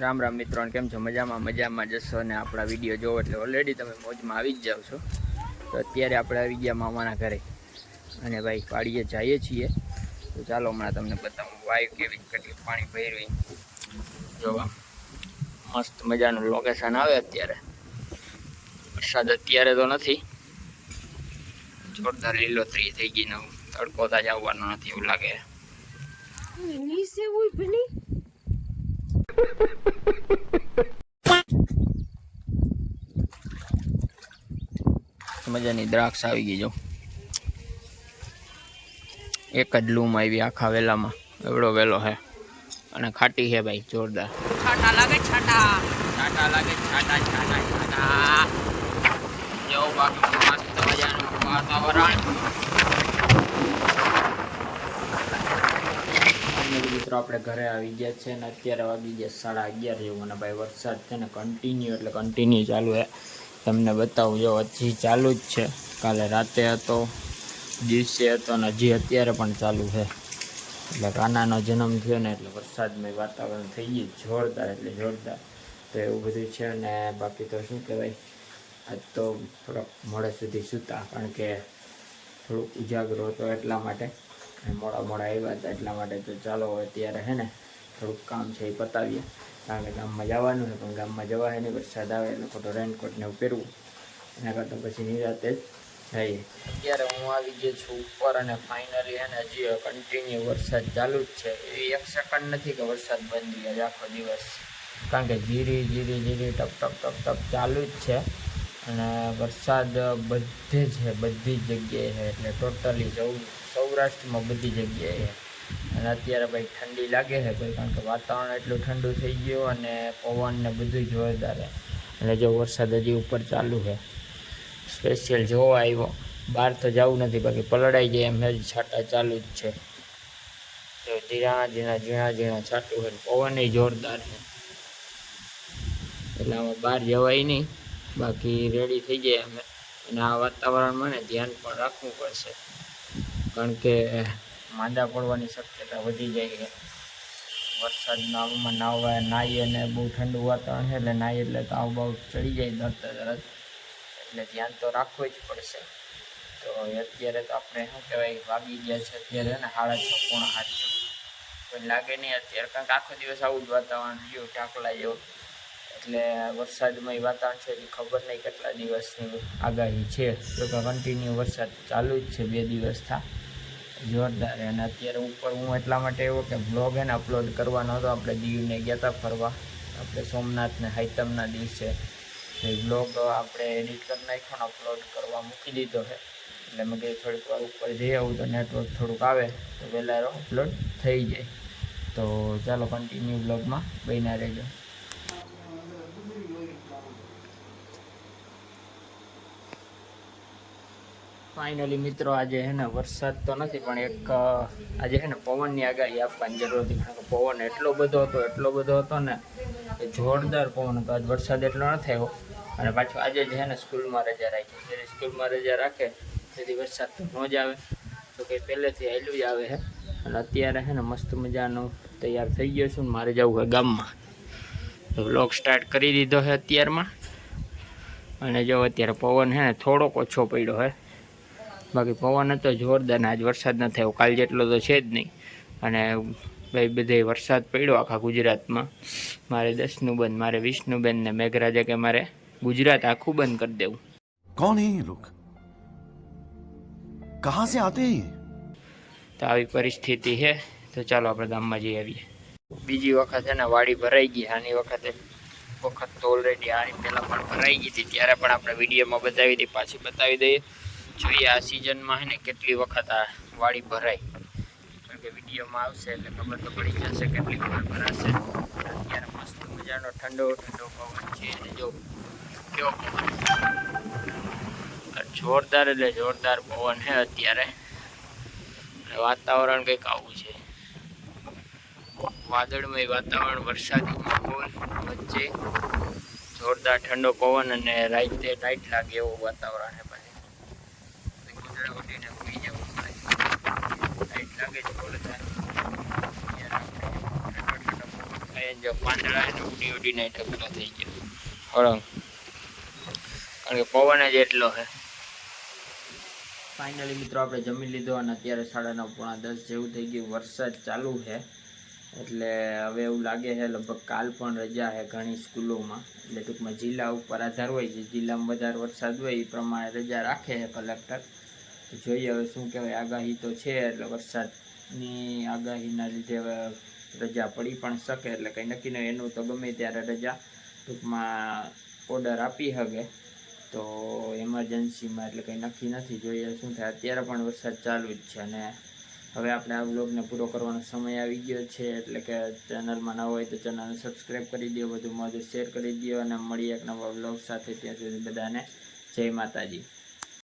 રામ રામ મિત્રોને કેમ છો? મજામાં? મજામાં જશો અને આપણા વીડિયો જોવો એટલે ઓલરેડી તમે મોજમાં આવી જ જાઓ છો. તો અત્યારે આપણે આવી ગયા મામાના ઘરે. અને ભાઈ પાડીએ જઈએ છીએ. તો ચાલો હમણાં તમને બતાવું વાયુ કેવી, કેટલું પાણી ભર્યું જોવા. મસ્ત મજાનું લોકેશન આવે અત્યારે. વરસાદ અત્યારે તો નથી. જોરદાર લીલોતરી થઈ ગઈ નવું તડકો તાજ આવવાનો નથી એવું લાગે. નીચે બની મજાની દ્રાક્ષ આવી ગઈ જો. એક જ લૂમ આવી આખા વેલામાં. એવડો વેલો હે. અને ખાટી છે ભાઈ જોરદાર. છાટા લાગે છાટા. છાટા લાગે છાટા છાટા છાટા. જો બાકી મસ્ત મજાનું વાતાવરણ ફાઇનલી મિત્રો, આપણે ઘરે આવી ગયા છે ને અત્યારે વાગી ગયા સાડા અગિયાર જેવું અને ભાઈ વરસાદ છે ને કન્ટિન્યુ એટલે કન્ટિન્યુ ચાલુ છે. તમને બતાવું, જો હજી ચાલુ જ છે. કાલે રાતે હતો, દિવસે હતો અને હજી અત્યારે પણ ચાલુ છે. એટલે કાનાનો જન્મ થયો ને એટલે વરસાદમય વાતાવરણ થઈ ગયું જોરદાર, એટલે જોરદાર. તો એવું બધું છે અને બાકી તો શું કહેવાય? આજ તો થોડોક મોડે સુધી સૂતા, કારણ કે થોડુંક ઉજાગરો હતો એટલા માટે. અને મોડા મોડા આવ્યા હતા, એટલા માટે તો ચાલો અત્યારે હે ને થોડુંક કામ છે એ પતાવીએ. કારણ કે ગામમાં જવાનું છે, પણ ગામમાં જવા નહીં, વરસાદ આવે એટલે ખોટો રેનકોટ ને એવું પહેરવું. એના કરતાં પછી નિરાતે જ જઈએ. અત્યારે હું આવી ગયો છું ઉપર અને ફાઇનલી હે ને હજી કન્ટિન્યુ વરસાદ ચાલુ જ છે. એવી એક સેકન્ડ નથી કે વરસાદ બંધ જાય આખો દિવસ. કારણ કે જીરી જીરી જીરી ટપ ટપ ટપ ટપ ચાલુ જ છે. અને વરસાદ બધે છે બધી જ જગ્યાએ છે એટલે ટોટલી સૌ, સૌરાષ્ટ્રમાં બધી જગ્યાએ છે અને અત્યારે ભાઈ ઠંડી લાગે છે ભાઈ, કારણ કે વાતાવરણ એટલું ઠંડુ થઈ ગયું અને પવન ને બધું જોરદાર છે અને જો વરસાદ હજી ઉપર ચાલુ છે સ્પેશિયલ જોવા આવ્યો. બહાર તો જવું નથી, બાકી પલળાઈ જાય એમ જ છાંટા ચાલુ જ છે. તો ધીરા ધીરા, ઝીણા ઝીણા છાંટું છે પવન જોરદાર છે. એટલે આમાં બહાર જવાય નહીં. બાકી રેડી થઈ જાય અમે. અને આ વાતાવરણમાં ને ધ્યાન પણ રાખવું પડશે. કારણ કે માંદા પડવાની શક્યતા વધી જાય છે. વરસાદના આમાં નાહવા નાહીએ અને બહુ ઠંડુ વાતાવરણ છે એટલે નાહીએ એટલે તાવ બાવ ચડી જાય તરત તરત એટલે ધ્યાન તો રાખવું જ પડશે. તો અત્યારે તો આપણે શું કહેવાય, વાગી ગયા છે અત્યારે ને સાડા છ પોણા હાથ કોઈ લાગે નહીં અત્યારે. કારણ કે આખો દિવસ આવું જ વાતાવરણ રહ્યું ટાંકલા જેવું. એટલે વરસાદમય વાતાવરણ છે હજી ખબર નહીં કેટલા દિવસની આગાહી છે. તો કે કન્ટિન્યુ વરસાદ ચાલુ જ છે બે દિવસથી જોરદાર. અને અત્યારે ઉપર હું એટલા માટે એવો કે બ્લોગ એને અપલોડ કરવાનો હતો. આપણે દીવને ગયા હતા ફરવા. આપણે સોમનાથને હાઈતમના દિવસે એ બ્લોગ આપણે એડિટ કરી નાખ્યો અપલોડ કરવા મૂકી દીધો છે. એટલે મેં થોડીક વાર ઉપર જઈ આવું તો નેટવર્ક થોડુંક આવે તો વહેલા અપલોડ થઈ જાય. તો ચાલો કન્ટિન્યુ બ્લોગમાં બન્યા રહેજો. ફાઇનલી મિત્રો, આજે હે ને વરસાદ તો નથી, પણ એક આજે હે ને પવનની આગાહી આપવાની જરૂર હતી, કારણ કે પવન એટલો બધો હતો, એટલો બધો હતો ને કે જોરદાર પવન હતો. આજ વરસાદ એટલો ન થયો. અને પાછો આજે જ હે ને સ્કૂલમાં રજા રાખી. જ્યારે સ્કૂલમાં રજા રાખે, તેથી વરસાદ તો ન જ આવે. તો કંઈ પહેલેથી આવેલું જ આવે છે અને અત્યારે હે ને મસ્ત મજાનું તૈયાર થઈ ગયો છું મારે જવું હોય ગામમાં. બ્લોગ સ્ટાર્ટ કરી દીધો છે અત્યારમાં. અને જો અત્યારે પવન હે ને થોડોક ઓછો પડ્યો હે. બાકી પવન હતો જોરદાર આજ વરસાદ ન થયો કાલ જેટલો તો છે જ નહીં. અને ભાઈ બધે વરસાદ પડ્યો આખા ગુજરાતમાં. મારે દસનું બંધ મારે વિષ્ણુ બેન ને મેઘરાજા કે મારે ગુજરાત આખું બંધ કરી દેવું. કોણ હે લોક કહા સે આતે તો આવી પરિસ્થિતિ હે તો ચાલો આપણે ગામમાં જઈ આવીએ. બીજી વખત એને વાડી ભરાઈ ગઈ. આની વખતે વખત તો ઓલરેડી આની પહેલાં પણ ભરાઈ ગઈ હતી. ત્યારે પણ આપણે વિડીયોમાં બતાવી હતી પાછી બતાવી દઈએ. જોઈએ આ સિઝનમાં છે ને કેટલી વખત આ વાડી ભરાય. કારણ કે વિડીયોમાં આવશે એટલે ખબર તો પડી જશે કેટલી વખત ભરાશે. અત્યારે મસ્ત મજાનો ઠંડો ઠંડો પવન છે અને જો કેવો પવન જોરદાર એટલે જોરદાર પવન છે અત્યારે. વાતાવરણ કંઈક આવું છે. વાદળમય વાતાવરણ વરસાદી માહોલ વચ્ચે જોરદાર ઠંડો પવન અને રાતે ટાઈટ લાગે એવું વાતાવરણ છે પછી ગોદડા ઉડીને ઊંઘી જવું થાય ટાઈટ લાગે છે છે. ફાઇનલી મિત્રો આપણે જમી લીધો અને અત્યારે સાડા નવ પોણા દસ જેવું થઈ ગયું. વરસાદ ચાલુ છે. એટલે હવે એવું લાગે છે લગભગ કાલ પણ રજા છે ઘણી સ્કૂલોમાં. એટલે ટૂંકમાં જિલ્લા ઉપર આધાર હોય જે જિલ્લામાં વધારે વરસાદ હોય એ પ્રમાણે રજા રાખે છે કલેક્ટર. જોઈએ હવે શું કહેવાય, આગાહી તો છે એટલે વરસાદની આગાહીના લીધે હવે રજા પડી પણ શકે એટલે કંઈ નક્કી નહીં, એનું તો ગમે ત્યારે રજા ટૂંકમાં ઓર્ડર આપી શકે તો એમરજન્સીમાં એટલે કંઈ નક્કી નથી, જોઈએ શું થાય. અત્યારે પણ વરસાદ ચાલુ જ છે અને હવે આપણે આ વ્લોગને પૂરો કરવાનો સમય આવી ગયો છે, એટલે કે ચેનલમાં ન હોય તો ચેનલને સબસ્ક્રાઈબ કરી દો, વધુમાં વધુ શેર કરી દો અને મળીએ એક નવા વ્લોગ સાથે ત્યાં સુધી બધાને જય માતાજી.